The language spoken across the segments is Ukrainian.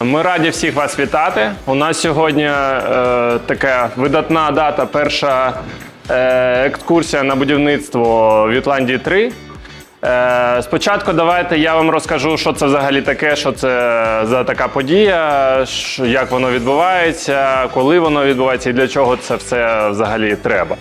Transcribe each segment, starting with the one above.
Ми раді всіх вас вітати. У нас сьогодні е, така видатна дата, перша е, екскурсія на будівництво в Ютландії 3. Е, спочатку давайте я вам розкажу, що це взагалі таке, що це за така подія, що- як воно відбувається, коли воно відбувається і для чого це все взагалі треба.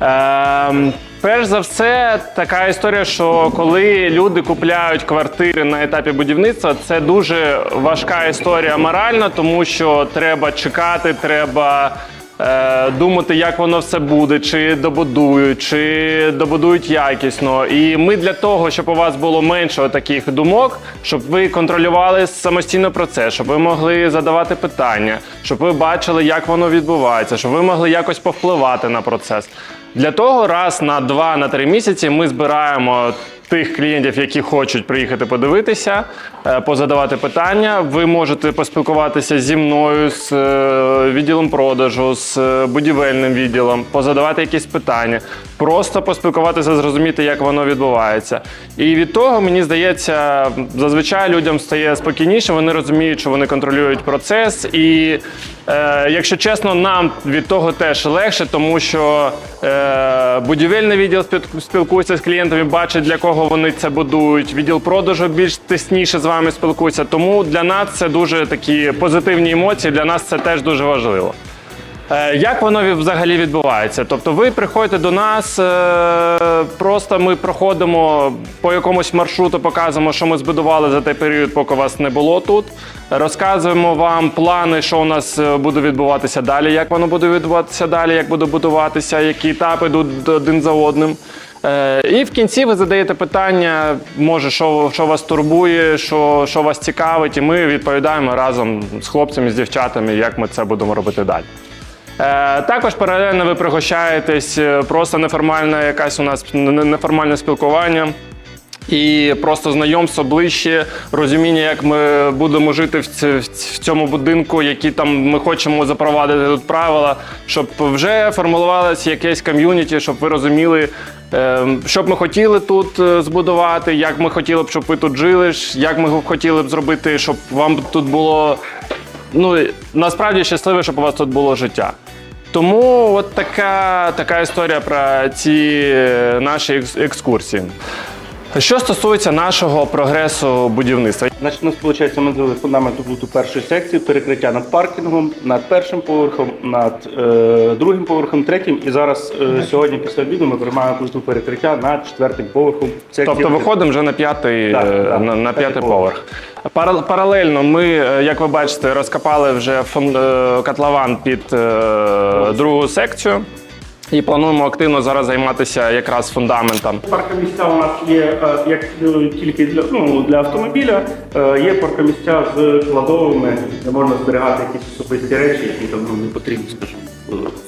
Ем, перш за все, така історія, що коли люди купляють квартири на етапі будівництва, це дуже важка історія морально, тому що треба чекати, треба. е, Думати, як воно все буде, чи добудують, чи добудують якісно. І ми для того, щоб у вас було менше таких думок, щоб ви контролювали самостійно процес, щоб ви могли задавати питання, щоб ви бачили, як воно відбувається, щоб ви могли якось повпливати на процес. Для того раз на два на три місяці ми збираємо тих клієнтів, які хочуть приїхати подивитися, е, позадавати питання. Ви можете поспілкуватися зі мною, з е, відділом продажу, з е, будівельним відділом, позадавати якісь питання, просто поспілкуватися, зрозуміти, як воно відбувається. І від того, мені здається, зазвичай людям стає спокійніше, вони розуміють, що вони контролюють процес. І е, якщо чесно, нам від того теж легше, тому що е, будівельний відділ спіл- спілкується з клієнтами, бачить, для кого вони це будують. Відділ продажу більш тисніше з вами спілкується. Тому для нас це дуже такі позитивні емоції. Для нас це теж дуже важливо. Е, Як воно взагалі відбувається? Тобто ви приходите до нас, е, просто ми проходимо по якомусь маршруту, показуємо, що ми збудували за той період, поки вас не було тут. Розказуємо вам плани, що у нас е, буде відбуватися далі, як воно буде відбуватися далі, як буде будуватися, які етапи йдуть один за одним. І в кінці ви задаєте питання, може, що, що вас турбує, що, що вас цікавить, і ми відповідаємо разом з хлопцями, з дівчатами, як ми це будемо робити далі. Е, Також паралельно ви пригощаєтесь, е, просто неформальне якась у нас неформальне спілкування. І просто знайомство ближче, розуміння, як ми будемо жити в цьому будинку, які там ми хочемо запровадити тут правила, щоб вже формулювалося якесь ком'юніті, щоб ви розуміли, е, що б ми хотіли тут збудувати, як ми хотіли б, щоб ви тут жили, як ми хотіли б зробити, щоб вам тут було ну насправді щасливе, щоб у вас тут було життя. Тому от така, така історія про ці е, наші екскурсії. Що стосується нашого прогресу будівництва, Значить, у нас виходить, ми зробили фундамент побуту першої секції, перекриття над паркінгом, над першим поверхом, над е, другим поверхом, третім. І зараз е, сьогодні після обіду ми приймаємо плиту перекриття над четвертим поверхом. секції. тобто виходимо вже на п'ятий, Так, е, так, на, на п'ятий п'ятий поверх. Пара- Паралельно ми, е, як ви бачите, розкопали вже фон- е, котлован під е, другу секцію і плануємо активно зараз займатися якраз фундаментом. Паркомісця у нас є е, як тільки для, ну, для автомобіля, е, є паркомісця з кладовими, де можна зберігати якісь особисті речі, які там ну, не потрібні, скажімо.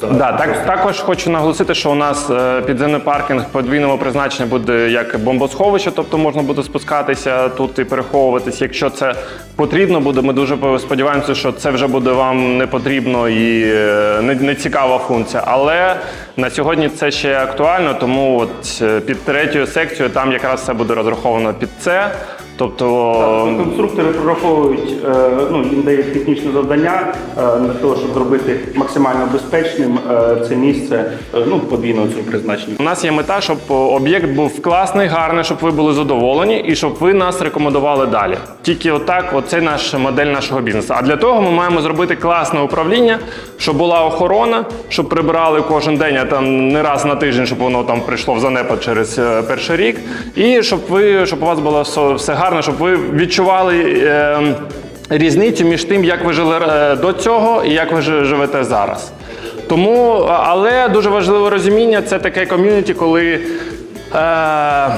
Да, так, також хочу наголосити, що у нас е, підземний паркінг подвійного призначення буде як бомбосховище, тобто можна буде спускатися тут і переховуватись. Якщо це потрібно буде, ми дуже сподіваємося, що це вже буде вам не потрібно і е, не, не цікава функція. Але на сьогодні це ще актуально, тому от е, під третьою секцією там якраз все буде розраховано під це. Тобто Конструктори прораховують, е, ну, їм дають технічне завдання е, для того, щоб зробити максимально безпечним е, це місце ну, подвійного цього призначення. У нас є мета, щоб об'єкт був класний, гарний, щоб ви були задоволені і щоб ви нас рекомендували далі. Тільки отак, оце наша модель нашого бізнесу. А для того ми маємо зробити класне управління, щоб була охорона, щоб прибирали кожен день, а там не раз на тиждень, щоб воно там прийшло в занепад через перший рік. І щоб ви, щоб у вас було все, все гарно, щоб ви відчували. Е, Різницю між тим, як ви жили е, до цього і як ви живете зараз. Тому, але дуже важливе розуміння це таке ком'юніті, коли, е,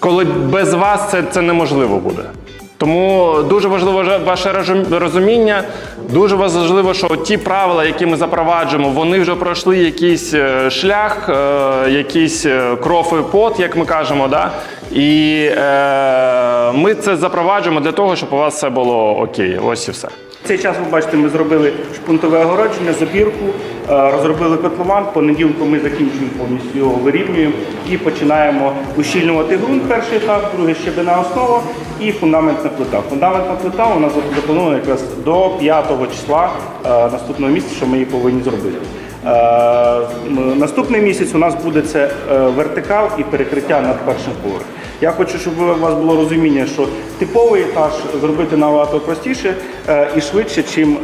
коли без вас це, це неможливо буде. Тому дуже важливо ваше розуміння. Дуже важливо, що ті правила, які ми запроваджуємо, вони вже пройшли якийсь е, шлях, е, якийсь е, кров і пот, як ми кажемо. Да? І е, ми це запроваджуємо для того, щоб у вас все було окей. Ось і все. Цей час ви бачите, ми зробили шпунтове огородження, забірку, розробили котлован. Понеділку ми закінчуємо повністю його вирівнюємо і починаємо ущільнювати ґрунт. Перший етап, другий щебена основа. І фундаментна плита. Фундаментна плита у нас запланована якраз до 5 числа е, наступного місяця, що ми її повинні зробити. Е, Наступний місяць у нас буде це е, вертикал і перекриття над першим поверхом. Я хочу, щоб у вас було розуміння, що типовий етаж зробити набагато простіше е, і швидше, ніж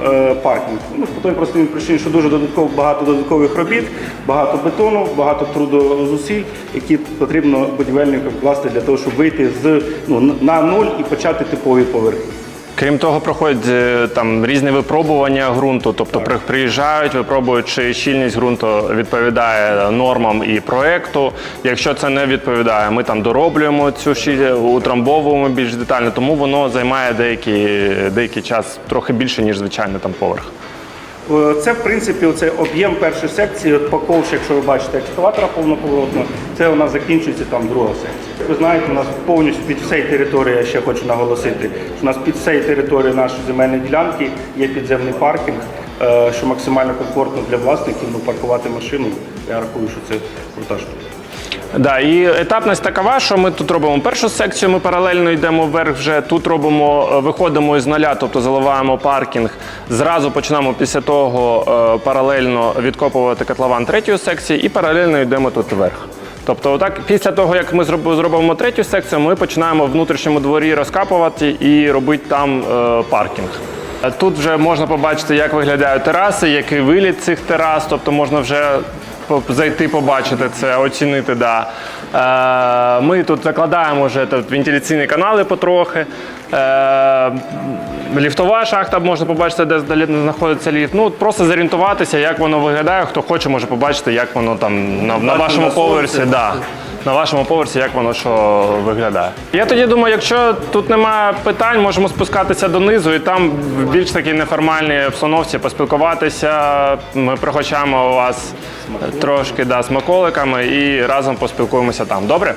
паркінг. Ну, по той простій причині, що дуже додатково багато додаткових робіт, багато бетону, багато трудозусиль, які потрібно будівельникам вкласти для того, щоб вийти з ну, на нуль і почати типові поверхи. Крім того, проходять е, там різні випробування ґрунту, тобто при- приїжджають, випробують, чи щільність ґрунту відповідає нормам і проекту. Якщо це не відповідає, ми там дороблюємо цю щіль, утрамбовуємо більш детально, тому воно займає деякий, деякий час трохи більше, ніж звичайний там поверх. Е, Це, в принципі, цей об'єм першої секції. От по ковш, якщо ви бачите екскаватора повноповоротного, це у нас закінчується там друга секція. Ви знаєте, у нас повністю під всією територією, я ще хочу наголосити, що у нас під всією територією нашої земельної ділянки є підземний паркінг, е, що максимально комфортно для власників ну, паркувати машину. Я рахую, що це крута штука. Да, і етапність такова, що ми тут робимо першу секцію, ми паралельно йдемо вверх вже. Тут робимо, е, виходимо із нуля, тобто заливаємо паркінг. Зразу починаємо після того е, паралельно відкопувати котлован третьої секції і паралельно йдемо тут вверх. Тобто, отак, після того, як ми зробимо третю секцію, ми починаємо в внутрішньому дворі розкапувати і робити там е, паркінг. Тут вже можна побачити, як виглядають тераси, який виліт цих терас, тобто можна вже зайти, побачити це, оцінити. Да. Е, ми тут закладаємо вже тут вентиляційні канали потрохи. Е, ліфтова шахта можна побачити, де знаходиться ліфт. Ну, просто зорієнтуватися, як воно виглядає. Хто хоче, може побачити, як воно там на, на вашому поверсі. Да. На вашому поверсі, як воно що виглядає. Я тоді думаю, якщо тут немає питань, можемо спускатися донизу і там в більш такій неформальній обстановці поспілкуватися. Ми пригощаємо вас трошки да, смаколиками і разом поспілкуємося там. Добре?